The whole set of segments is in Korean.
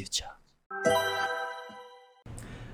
Future.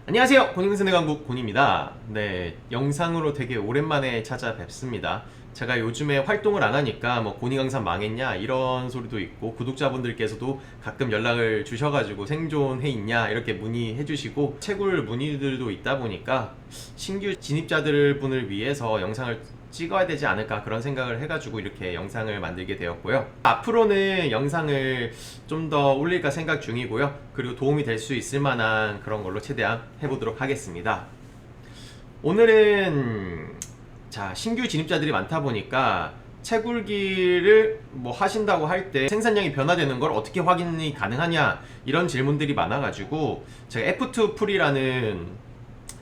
안녕하세요. 고닝선의 강국 곤입니다. 네, 영상으로 되게 오랜만에 찾아뵙습니다. 제가 요즘에 활동을 안 하니까 뭐 고닝 강산 망했냐 이런 소리도 있고 구독자분들께서도 가끔 연락을 주셔가지고 생존해 있냐 이렇게 문의해 주시고 채굴 문의들도 있다 보니까 신규 진입자들 분을 위해서 영상을 찍어야 되지 않을까 그런 생각을 해가지고 이렇게 영상을 만들게 되었고요. 앞으로는 영상을 좀 더 올릴까 생각 중이고요. 그리고 도움이 될 수 있을 만한 그런 걸로 최대한 해보도록 하겠습니다. 오늘은 자 신규 진입자들이 많다 보니까 채굴기를 뭐 하신다고 할 때 생산량이 변화되는 걸 어떻게 확인이 가능하냐 이런 질문들이 많아가지고 제가 F2 풀이라는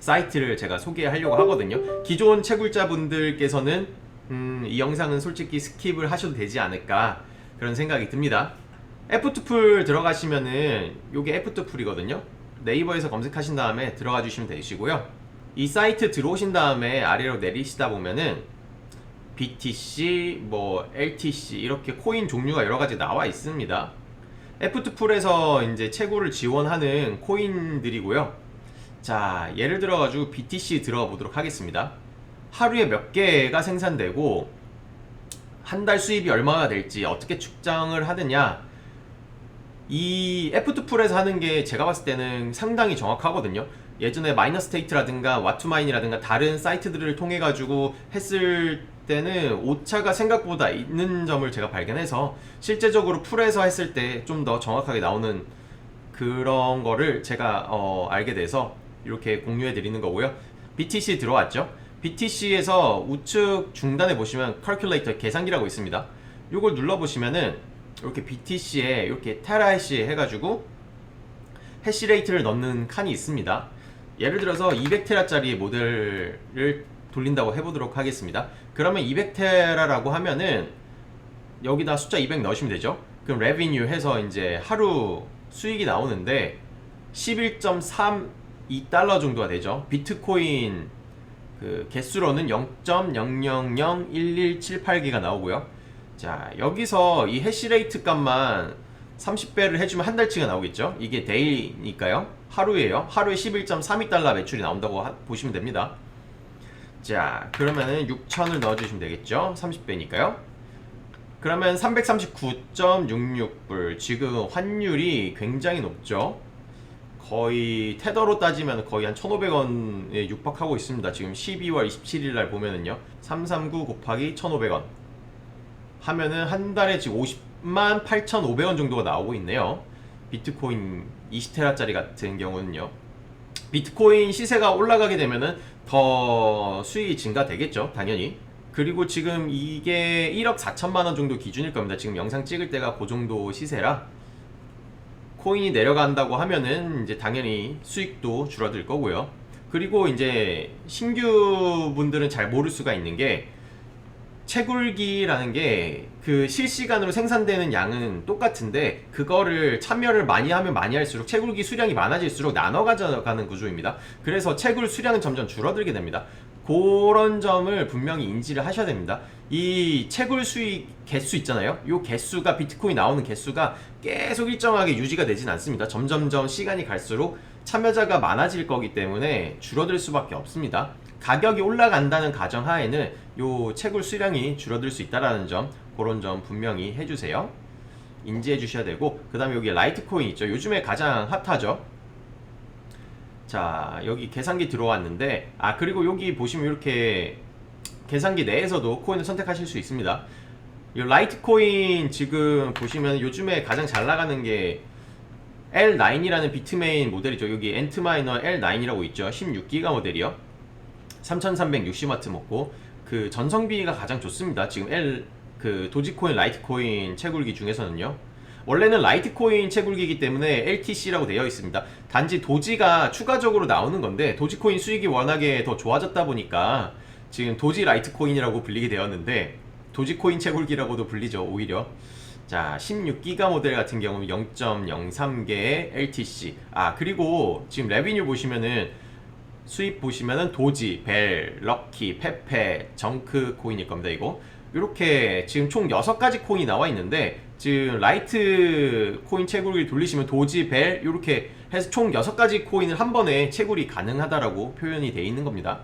사이트를 제가 소개하려고 하거든요. 기존 채굴자분들께서는 음, 이 영상은 솔직히 스킵을 하셔도 되지 않을까 그런 생각이 듭니다. F2풀 들어가시면은 요게 F2풀이거든요. 네이버에서 검색하신 다음에 들어가 주시면 되시고요. 이 사이트 들어오신 다음에 아래로 내리시다 보면은 BTC, 뭐 LTC 이렇게 코인 종류가 여러 가지 나와 있습니다. F2풀에서 이제 채굴을 지원하는 코인들이고요. 자, 예를 들어 가지고 BTC 들어가 보도록 하겠습니다. 하루에 몇 개가 생산되고 한 달 수입이 얼마가 될지 어떻게 측정을 하느냐 이 F2풀에서 하는 게 제가 봤을 때는 상당히 정확하거든요. 예전에 마이너스테이트라든가 와투마인이라든가 다른 사이트들을 통해 가지고 했을 때는 오차가 생각보다 있는 점을 제가 발견해서 실제적으로 풀에서 했을 때 좀 더 정확하게 나오는 그런 거를 제가 어, 알게 돼서 이렇게 공유해 드리는 거고요. BTC 들어왔죠. BTC에서 우측 중단에 보시면 calculator 계산기라고 있습니다. 이걸 눌러 보시면은 이렇게 BTC에 이렇게 테라 해시 해가지고 해시 레이트를 넣는 칸이 있습니다. 예를 들어서 200테라짜리 모델을 돌린다고 해보도록 하겠습니다. 그러면 200테라라고 하면은 여기다 숫자 200 넣으시면 되죠. 그럼 revenue 해서 이제 하루 수익이 나오는데 11.32달러 정도가 되죠. 비트코인 그 개수로는 0.0001178개가 나오고요. 자, 여기서 이 해시레이트 값만 30배를 해주면 한 달치가 나오겠죠? 이게 데이니까요. 하루에요. 하루에 11.32달러 매출이 나온다고 하- 보시면 됩니다. 자, 그러면은 6천을 넣어주시면 되겠죠? 30배니까요. 그러면 339.66불. 지금 환율이 굉장히 높죠? 거의 테더로 따지면 거의 한 1,500원에 육박하고 있습니다. 지금 12월 27일 날 보면은요. 339 곱하기 1,500원. 하면은 한 달에 지금 50만 8,500원 정도가 나오고 있네요. 비트코인 20테라짜리 같은 경우는요. 비트코인 시세가 올라가게 되면은 더 수익이 증가되겠죠, 당연히. 그리고 지금 이게 1억 4천만 원 정도 기준일 겁니다. 지금 영상 찍을 때가 그 정도 시세라 코인이 내려간다고 하면은 이제 당연히 수익도 줄어들 거고요. 그리고 이제 신규 분들은 잘 모를 수가 있는 게 채굴기라는 게 그 실시간으로 생산되는 양은 똑같은데 그거를 참여를 많이 하면 많이 할수록 채굴기 수량이 많아질수록 나눠 가져가는 구조입니다. 그래서 채굴 수량은 점점 줄어들게 됩니다. 그런 점을 분명히 인지를 하셔야 됩니다. 이 채굴 수익 개수 있잖아요. 요 개수가 비트코인 나오는 개수가 계속 일정하게 유지가 되진 않습니다. 점점점 시간이 갈수록 참여자가 많아질 거기 때문에 줄어들 수밖에 없습니다. 가격이 올라간다는 가정 하에는 요 채굴 수량이 줄어들 수 있다라는 점 그런 점 분명히 해주세요. 인지해 주셔야 되고 그 다음에 여기 라이트코인 있죠. 요즘에 가장 핫하죠. 자 여기 계산기 들어왔는데 아 그리고 여기 보시면 이렇게 계산기 내에서도 코인을 선택하실 수 있습니다. 이 라이트코인 지금 보시면 요즘에 가장 잘 나가는 게 L9이라는 비트메인 모델이죠. 여기 엔트마이너 L9이라고 있죠. 16기가 모델이요. 3360W 먹고 그 전성비가 가장 좋습니다. 지금 L 그 도지코인, 라이트코인 채굴기 중에서는요. 원래는 라이트코인 채굴기이기 때문에 LTC라고 되어 있습니다. 단지 도지가 추가적으로 나오는 건데 도지코인 수익이 워낙에 더 좋아졌다 보니까 지금 도지 라이트코인이라고 불리게 되었는데 도지코인 채굴기라고도 불리죠 오히려. 자 16기가 모델 같은 경우는 0.03개의 LTC 아 그리고 지금 레비뉴 보시면은 수입 보시면은 도지, 벨, 럭키, 페페, 정크 코인일 겁니다 이거 이렇게 지금 총 6가지 코인이 나와 있는데 지금 라이트 코인 채굴기 돌리시면 도지, 벨 이렇게 해서 총 6가지 코인을 한 번에 채굴이 가능하다라고 표현이 되어 있는 겁니다.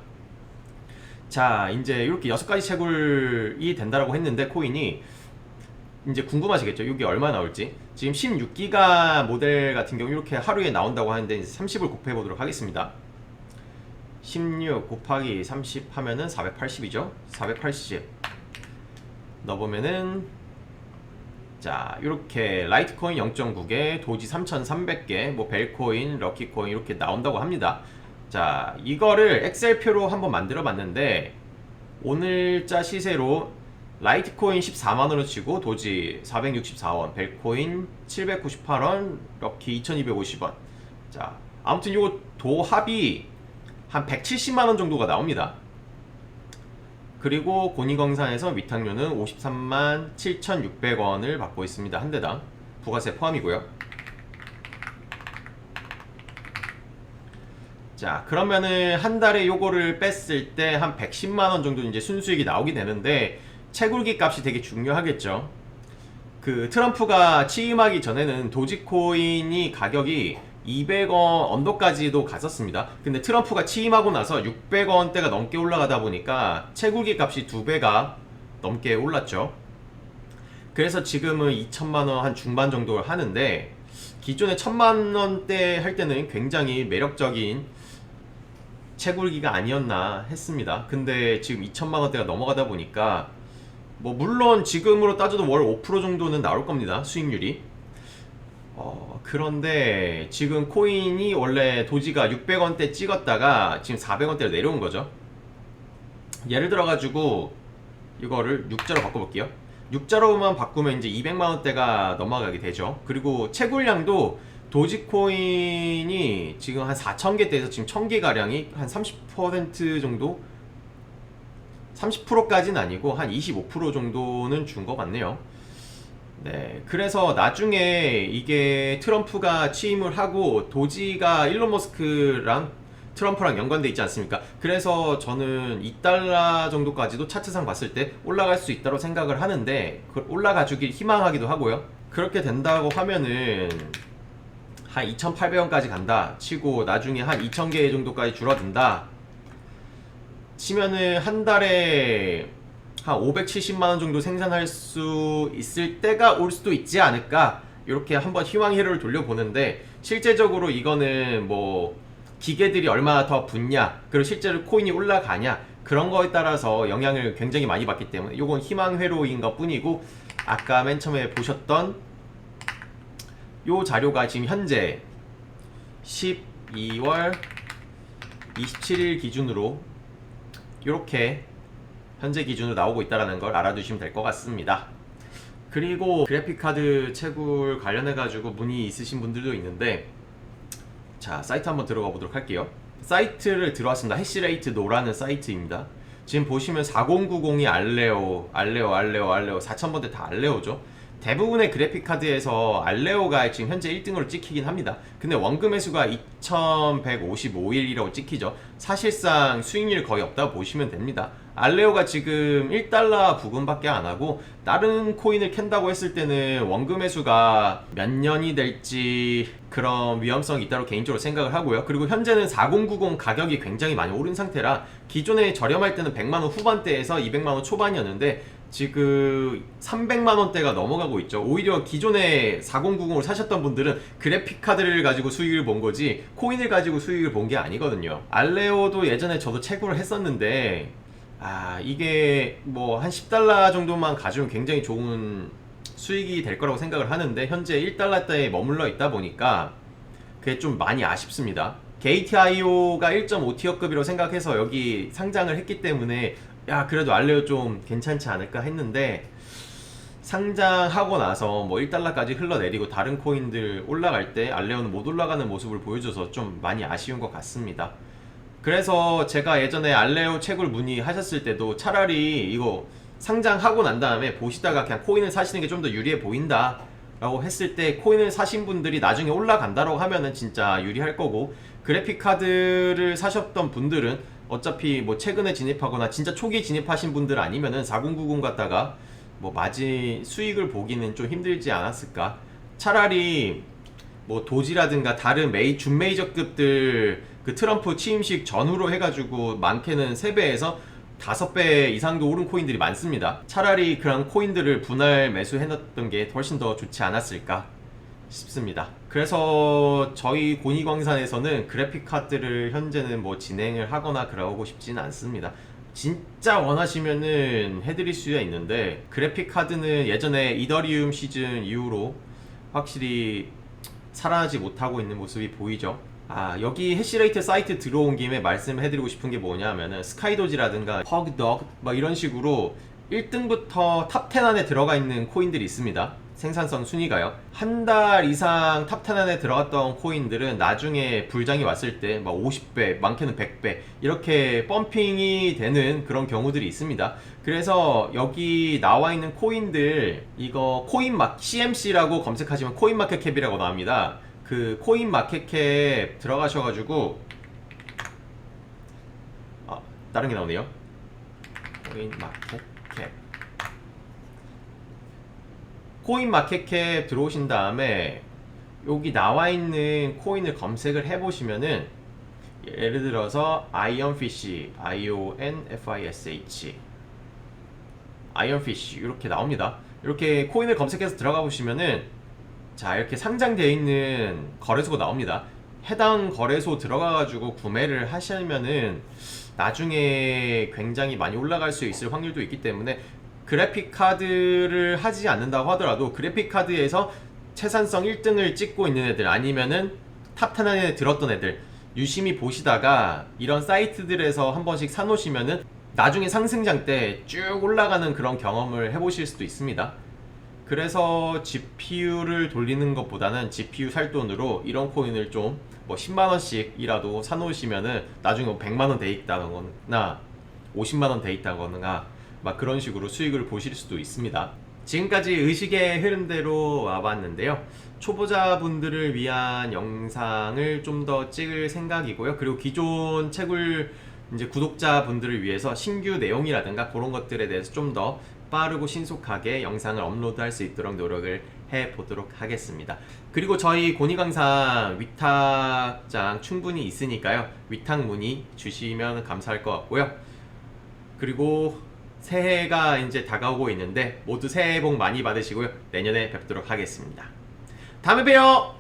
자, 이제 이렇게 6가지 채굴이 된다라고 했는데 코인이 이제 궁금하시겠죠? 이게 얼마 나올지. 지금 16기가 모델 같은 경우 이렇게 하루에 나온다고 하는데 이제 30을 곱해 보도록 하겠습니다. 16 곱하기 30 하면은 480이죠? 480 넣어보면은 자 이렇게 라이트코인 0.9개 도지 3300개 뭐 벨코인 럭키코인 이렇게 나온다고 합니다. 자 이거를 엑셀표로 한번 만들어 봤는데 오늘자 시세로 라이트코인 14만원으로 치고 도지 464원 벨코인 798원 럭키 2250원. 자 아무튼 이거 도합이 한 170만원 정도가 나옵니다 그리고 고니광산에서 위탁료는 53만 7,600원을 받고 있습니다. 한 대당. 부가세 포함이고요. 자, 그러면은 한 달에 요거를 뺐을 때 한 110만 원 정도 이제 순수익이 나오게 되는데 채굴기 값이 되게 중요하겠죠. 그 트럼프가 취임하기 전에는 도지코인이 가격이 200원 언더까지도 갔었습니다. 근데 트럼프가 취임하고 나서 600원대가 넘게 올라가다 보니까 채굴기 값이 두 배가 넘게 올랐죠. 그래서 지금은 2천만 원 한 중반 정도 하는데 기존에 1천만 원대 할 때는 굉장히 매력적인 채굴기가 아니었나 했습니다. 근데 지금 2천만 원대가 넘어가다 보니까 뭐 물론 지금으로 따져도 월 5% 정도는 나올 겁니다. 수익률이. 어, 그런데 지금 코인이 원래 도지가 600원대 찍었다가 지금 400원대로 내려온 거죠. 예를 들어 가지고 이거를 6자로 바꿔 볼게요. 6자로만 바꾸면 이제 200만 원대가 넘어가게 되죠. 그리고 채굴량도 도지코인이 지금 한 4,000개 대에서 지금 1,000개 가량이 한 30% 정도 30%까지는 아니고 한 25% 정도는 준 것 같네요. 네, 그래서 나중에 이게 트럼프가 취임을 하고 도지가 일론 머스크랑 트럼프랑 연관돼 있지 않습니까? 그래서 저는 2달러 정도까지도 차트상 봤을 때 올라갈 수 있다고 생각을 하는데 그 올라가 주길 희망하기도 하고요. 그렇게 된다고 하면은 한 2,800원까지 간다 치고 나중에 한 2,000개 정도까지 줄어든다 치면은 한 달에 한 570만 원 정도 생산할 수 있을 때가 올 수도 있지 않을까? 이렇게 한번 희망 회로를 돌려보는데 실제적으로 이거는 뭐 기계들이 얼마나 더 붙냐 그리고 실제로 코인이 올라가냐 그런 거에 따라서 영향을 굉장히 많이 받기 때문에 이건 희망 회로인 것 뿐이고 아까 맨 처음에 보셨던 요 자료가 지금 현재 12월 27일 기준으로 이렇게 현재 기준으로 나오고 있다는 걸 알아두시면 될 것 같습니다. 그리고 그래픽카드 채굴 관련해 가지고 문의 있으신 분들도 있는데 자 사이트 한번 들어가 보도록 할게요. 사이트를 들어왔습니다. 해시레이트 노라는 사이트입니다. 지금 보시면 4090이 알레오, 알레오, 알레오, 알레오 4000번대 다 알레오죠. 대부분의 그래픽 카드에서 알레오가 지금 현재 1등으로 찍히긴 합니다. 근데 원금 회수가 2155일이라고 찍히죠. 사실상 수익률 거의 없다고 보시면 됩니다. 알레오가 지금 1달러 부근밖에 안 하고 다른 코인을 캔다고 했을 때는 원금 회수가 몇 년이 될지 그런 위험성이 있다고 개인적으로 생각을 하고요. 그리고 현재는 4090 가격이 굉장히 많이 오른 상태라 기존에 저렴할 때는 100만원 후반대에서 200만원 초반이었는데 지금 300만 원대가 넘어가고 있죠. 오히려 기존에 4090을 사셨던 분들은 그래픽 카드를 가지고 수익을 본 거지 코인을 가지고 수익을 본 게 아니거든요. 알레오도 예전에 저도 채굴을 했었는데 아 이게 뭐 한 10달러 정도만 가지면 굉장히 좋은 수익이 될 거라고 생각을 하는데 현재 1달러대에 머물러 있다 보니까 그게 좀 많이 아쉽습니다. 게이트.io가 1.5티어급이라고 생각해서 여기 상장을 했기 때문에 야 그래도 알레오 좀 괜찮지 않을까 했는데 상장하고 나서 뭐 1달러까지 흘러내리고 다른 코인들 올라갈 때 알레오는 못 올라가는 모습을 보여줘서 좀 많이 아쉬운 것 같습니다. 그래서 제가 예전에 알레오 채굴 문의하셨을 때도 차라리 이거 상장하고 난 다음에 보시다가 그냥 코인을 사시는 게 좀 더 유리해 보인다 라고 했을 때 코인을 사신 분들이 나중에 올라간다고 하면은 진짜 유리할 거고 그래픽 카드를 사셨던 분들은 어차피 뭐 최근에 진입하거나 진짜 초기에 진입하신 분들 아니면은 4090 갖다가 뭐 마진 수익을 보기는 좀 힘들지 않았을까? 차라리 뭐 도지라든가 다른 메이 준 메이저급들 그 트럼프 취임식 전후로 해가지고 많게는 3배에서 5배 이상도 오른 코인들이 많습니다. 차라리 그런 코인들을 분할 매수해놨던 게 훨씬 더 좋지 않았을까 싶습니다. 그래서 저희 고니광산에서는 그래픽 카드를 현재는 뭐 진행을 하거나 그러고 싶지는 않습니다. 진짜 원하시면은 해드릴 수야 있는데 그래픽 카드는 예전에 이더리움 시즌 이후로 확실히 살아나지 못하고 있는 모습이 보이죠. 아 여기 해시레이트 사이트 들어온 김에 말씀해드리고 싶은 게 뭐냐면은 스카이도지라든가 퍼그덕 막 이런 식으로 1등부터 탑 10 안에 들어가 있는 코인들이 있습니다. 생산성 순위가요. 한 달 이상 탑 10 안에 들어갔던 코인들은 나중에 불장이 왔을 때 막 50배, 많게는 100배 이렇게 펌핑이 되는 그런 경우들이 있습니다. 그래서 여기 나와 있는 코인들 이거 코인 마 CMC라고 검색하시면 코인 마켓 캡이라고 나옵니다. 그 코인 마켓 캡 들어가셔가지고 아 다른 게 나오네요. 코인 마켓 캡 코인 마켓캡 들어오신 다음에 여기 나와 있는 코인을 검색을 해보시면은 예를 들어서 아이언피쉬, I-O-N-F-I-S-H 아이언피쉬 이렇게 나옵니다. 이렇게 코인을 검색해서 들어가 보시면은 자 이렇게 상장되어 있는 거래소가 나옵니다. 해당 거래소 들어가가지고 구매를 하시면은 나중에 굉장히 많이 올라갈 수 있을 확률도 있기 때문에 그래픽 카드를 하지 않는다고 하더라도 그래픽 카드에서 채산성 1등을 찍고 있는 애들 아니면은 탑10 안에 들었던 애들 유심히 보시다가 이런 사이트들에서 한 번씩 사놓으시면은 나중에 상승장 때 쭉 올라가는 그런 경험을 해보실 수도 있습니다. 그래서 GPU를 돌리는 것보다는 GPU 살 돈으로 이런 코인을 좀 뭐 10만원씩이라도 사놓으시면은 나중에 뭐 100만원 돼 있다거나 50만원 돼 있다거나 막 그런 식으로 수익을 보실 수도 있습니다. 지금까지 의식의 흐름대로 와봤는데요. 초보자분들을 위한 영상을 좀 더 찍을 생각이고요. 그리고 기존 채굴 이제 구독자분들을 위해서 신규 내용이라든가 그런 것들에 대해서 좀 더 빠르고 신속하게 영상을 업로드할 수 있도록 노력을 해 보도록 하겠습니다. 그리고 저희 고니강산 위탁장 충분히 있으니까요. 위탁 문의 주시면 감사할 것 같고요. 그리고 새해가 이제 다가오고 있는데 모두 새해 복 많이 받으시고요. 내년에 뵙도록 하겠습니다. 다음에 봬요.